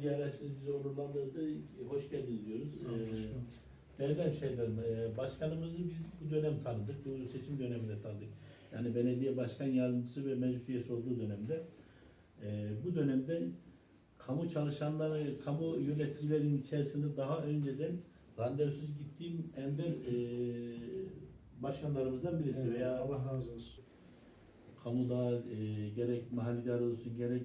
ziyaretinizi onurlandırdı. Hoş geldiniz diyoruz. Ee. Değerli şeylerim, e, başkanımızı biz bu dönem tanıdık, bu seçim döneminde tanıdık. Yani belediye başkan yardımcısı ve meclis üyesi olduğu dönemde. e, bu dönemde kamu çalışanları, kamu yöneticilerin içerisinde daha önceden randevusuz gittiğim ender e, başkanlarımızdan birisi Evet, veya Allah razı olsun. kamuda e, gerek mahalli idare olsun gerek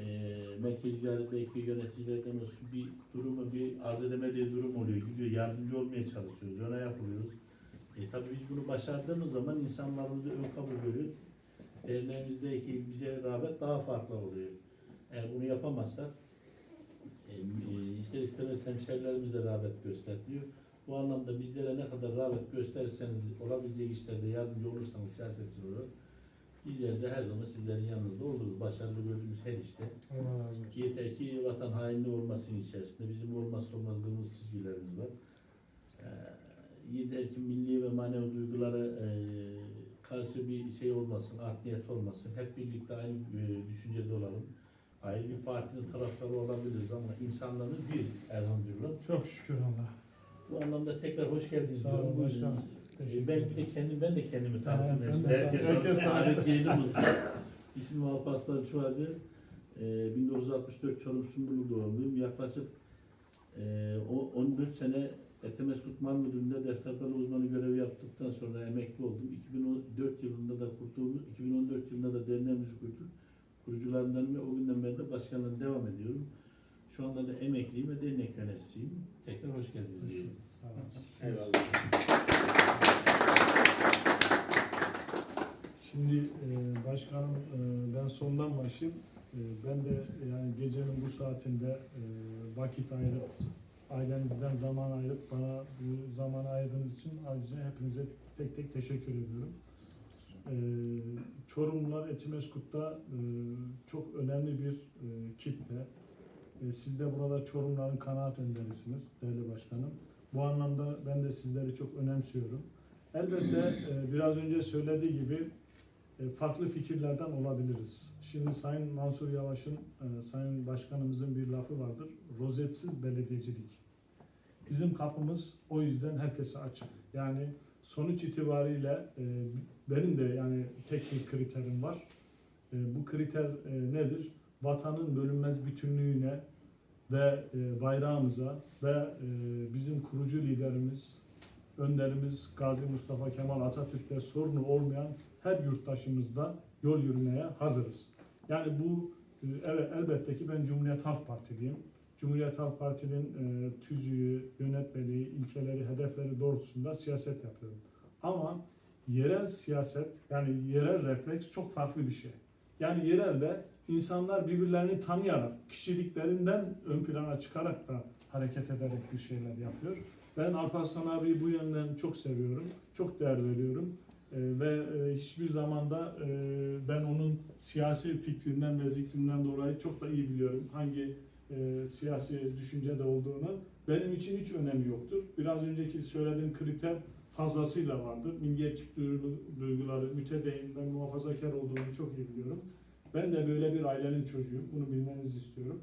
e, merkez idaredeki yöneticilerden olsun bir durumu bir arz edemediği durum oluyor. Gidiyor yardımcı olmaya çalışıyoruz. Öne yapılıyoruz. E, tabii biz bunu başardığımız zaman insanlarımızı ön kabul görüyor. Derneğimizdeki bize rağbet daha farklı oluyor. Eğer bunu yapamazsak e, e, ister istemez hemşerilerimiz de rağbet gösteriyor. Bu anlamda bizlere ne kadar rağbet gösterirseniz, olabilecek işlerde yardımcı olursanız siyasetçi olarak bizler de her zaman sizlerin yanında oluruz. Başarılı gördüğümüz her işte. Yeter ki vatan hainliği olmasın içerisinde. Bizim olmazsa olmaz kırmızı çizgilerimiz var. Ee, yeter ki milli ve manevi duygulara e, karşı bir şey olmasın, art niyet olmasın. Hep birlikte aynı e, düşüncede olalım. Ayrı bir partinin taraftarı olabiliriz ama insanların bir elhamdülillah. Çok şükür Allah. Bu anlamda tekrar hoş geldiniz. Sağ olun başkanım. E, Teşekkür Ben bir de kendim ben de kendimi Evet, sen Şimdi de herkes. Herkes tanısın. tanıt. Adet yeğenim olsun. İsmim Alparslan Çuvacı. Ee, 1964 Çorum Sumbulu doğumluyum. Yaklaşık e, o 14 sene Etemeskut Mal Müdürlüğü'nde defterler uzmanı görevi yaptıktan sonra emekli oldum. 2004 yılında da kurduğumuz, 2014 yılında da derneğimizi kurduk. Kurucularından ve o günden beri de başkanlığına devam ediyorum. Şu anda da emekliyim ve dernek yöneticisiyim. Tekrar hoş geldiniz. diyorum. Sağ olun. Eyvallah. Şimdi e, başkanım e, ben sondan başlayayım. E, ben de yani gecenin bu saatinde vakit ayırıp ailenizden zaman ayırıp bana bu zaman ayırdığınız için ayrıca hepinize tek tek teşekkür ediyorum. E, Çorumlular Etimeskut'ta çok önemli bir e, kitle. Siz de burada Çorumların kanaat önderisiniz değerli başkanım. Bu anlamda ben de sizleri çok önemsiyorum. Elbette e, biraz önce söylediği gibi e, farklı fikirlerden olabiliriz. Şimdi Sayın Mansur Yavaş'ın, e, Sayın Başkanımızın bir lafı vardır. Rozetsiz belediyecilik. Bizim kapımız o yüzden herkese açık. Yani sonuç itibariyle benim de yani tek bir kriterim var. Bu kriter nedir? Vatanın bölünmez bütünlüğüne ve e, bayrağımıza ve e, bizim kurucu liderimiz, önderimiz Gazi Mustafa Kemal Atatürk'te sorunu olmayan her yurttaşımızda yol yürümeye hazırız. Yani bu evet elbette ki ben Cumhuriyet Halk Partiliyim. Cumhuriyet Halk Parti'nin e, tüzüğü, yönetmeliği, ilkeleri, hedefleri doğrultusunda siyaset yapıyorum. Ama yerel siyaset yani yerel refleks çok farklı bir şey. Yani yerelde insanlar birbirlerini tanıyarak, kişiliklerinden ön plana çıkarak da hareket ederek bir şeyler yapıyor. Ben Alparslan abiyi bu yönden çok seviyorum, çok değer veriyorum. Ee, ve e, hiçbir zamanda e, ben onun siyasi fikrinden ve zikrinden dolayı çok da iyi biliyorum hangi e, siyasi düşüncede olduğunu. Benim için hiç önemi yoktur. Biraz önceki söylediğim kriter fazlasıyla vardır. Milliyetçilik duygu- duyguları, mütedeyyin ve muhafazakar olduğunu çok iyi biliyorum. Ben de böyle bir ailenin çocuğuyum. Bunu bilmenizi istiyorum.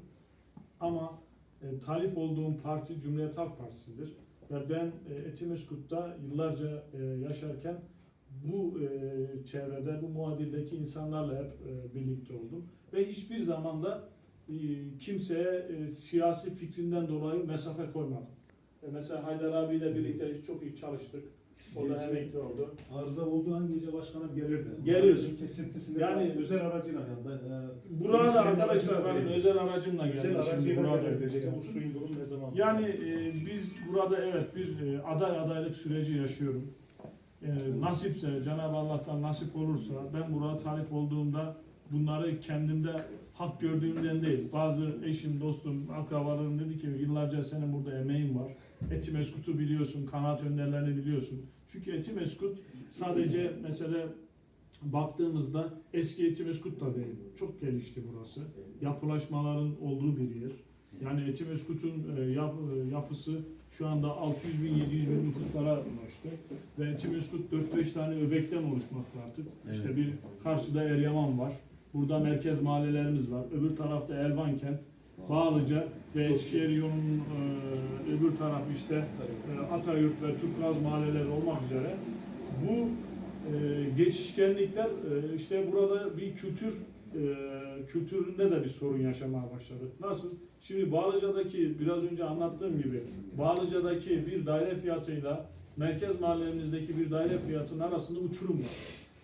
Ama e, talip olduğum parti Cumhuriyet Halk Partisi'dir. Ve ben e, Etimeskut'ta yıllarca e, yaşarken bu e, çevrede, bu muadildeki insanlarla hep e, birlikte oldum. Ve hiçbir zaman da e, kimseye e, siyasi fikrinden dolayı mesafe koymadım. E, mesela Haydar abiyle birlikte çok iyi çalıştık. O da emekli oldu. Arıza olduğu an gece başkanım gelirdi. Geliyorsun. Kesintisinde Yani- yani özel aracıyla yanında. E, Burada da arkadaşlar aracıyla benim değil. özel aracımla özel geldim şimdi aracıyla burada. gelirdi. İşte bu suyun durumu ne zaman? Yani e, biz burada evet bir e, aday adaylık süreci yaşıyorum. E, nasipse Cenab-ı Allah'tan nasip olursa ben burada talip olduğumda bunları kendimde hak gördüğümden değil. Bazı eşim, dostum, akrabalarım dedi ki yıllarca senin burada emeğin var. Etimeskut'u biliyorsun, kanaat önderlerini biliyorsun. Çünkü Etimeskut sadece mesela baktığımızda eski Etimeskut da değil. Çok gelişti burası. Yapılaşmaların olduğu bir yer. Yani Etimeskut'un e, yap, e, yapısı şu anda 600 bin 700 bin nüfuslara ulaştı. Ve Etimeskut 4-5 tane öbekten oluşmakta artık. İşte bir karşıda Eryaman var. Burada merkez mahallelerimiz var. Öbür tarafta Elvan kent. Bağlıca ve Eskişehir yolunun e, öbür tarafı işte e, Atayurt ve Turkuaz mahalleleri olmak üzere bu e, geçişkenlikler e, işte burada bir kültür e, kültüründe de bir sorun yaşamaya başladık. Nasıl? Şimdi Bağlıca'daki biraz önce anlattığım gibi Bağlıca'daki bir daire fiyatıyla merkez mahallemizdeki bir daire fiyatının arasında uçurum var.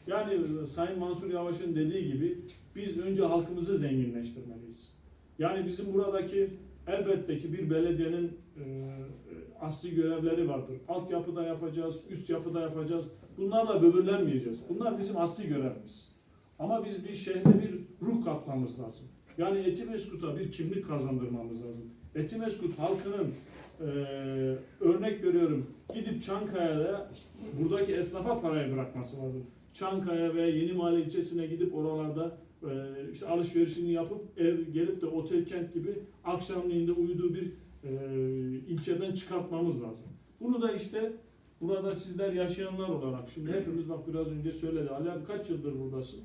Yani e, Sayın Mansur Yavaş'ın dediği gibi biz önce halkımızı zenginleştirmeliyiz. Yani bizim buradaki elbette ki bir belediyenin e, asli görevleri vardır. Altyapıda yapacağız, üst yapıda yapacağız. Bunlarla böbürlenmeyeceğiz. Bunlar bizim asli görevimiz. Ama biz bir şehre bir ruh katmamız lazım. Yani Etimeskut'a bir kimlik kazandırmamız lazım. Etimeskut halkının e, örnek veriyorum gidip Çankaya'da buradaki esnafa parayı bırakması lazım. Çankaya ve Yeni Mahalle ilçesine gidip oralarda e, işte alışverişini yapıp ev gelip de otel kent gibi akşamleyin de uyuduğu bir e, ilçeden çıkartmamız lazım. Bunu da işte burada sizler yaşayanlar olarak şimdi hepimiz bak biraz önce söyledi. Ali abi kaç yıldır buradasın?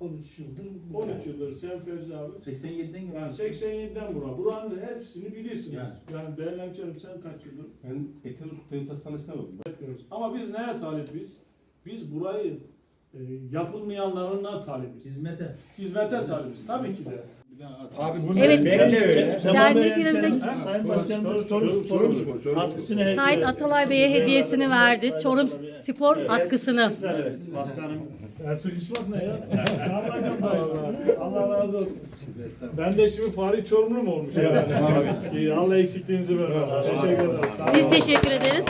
13 yıldır 13 yıldır. Sen Fevzi abi. 87'den geldi. Yani 87'den bura. Buranın hepsini bilirsiniz. Yani. Yani, değerli hemşerim sen kaç yıldır Ben Etenus Devlet Hastanesi'ne bakıyorum. Ama biz neye talibiz? Biz burayı yapılmayanlarına talibiz. Hizmete. Hizmete talibiz. Tabii ki de. Abi Evet. Bekle öyle. Dernek Ha? Sayın Başkanım Soru- soru soru- atkısını hediye Sait Atalay Bey'e hediyesini verdi. Çorum Spor atkısını. Evet, başkanım. Ya sıkışmak ne ya? Sağlayacağım da. Allah razı olsun. Ben de şimdi Fahri Çorumlu mu olmuş? Yani? İyi, Allah eksikliğinizi vermesin. Teşekkür ederim. Sağ olun. Biz teşekkür ederiz.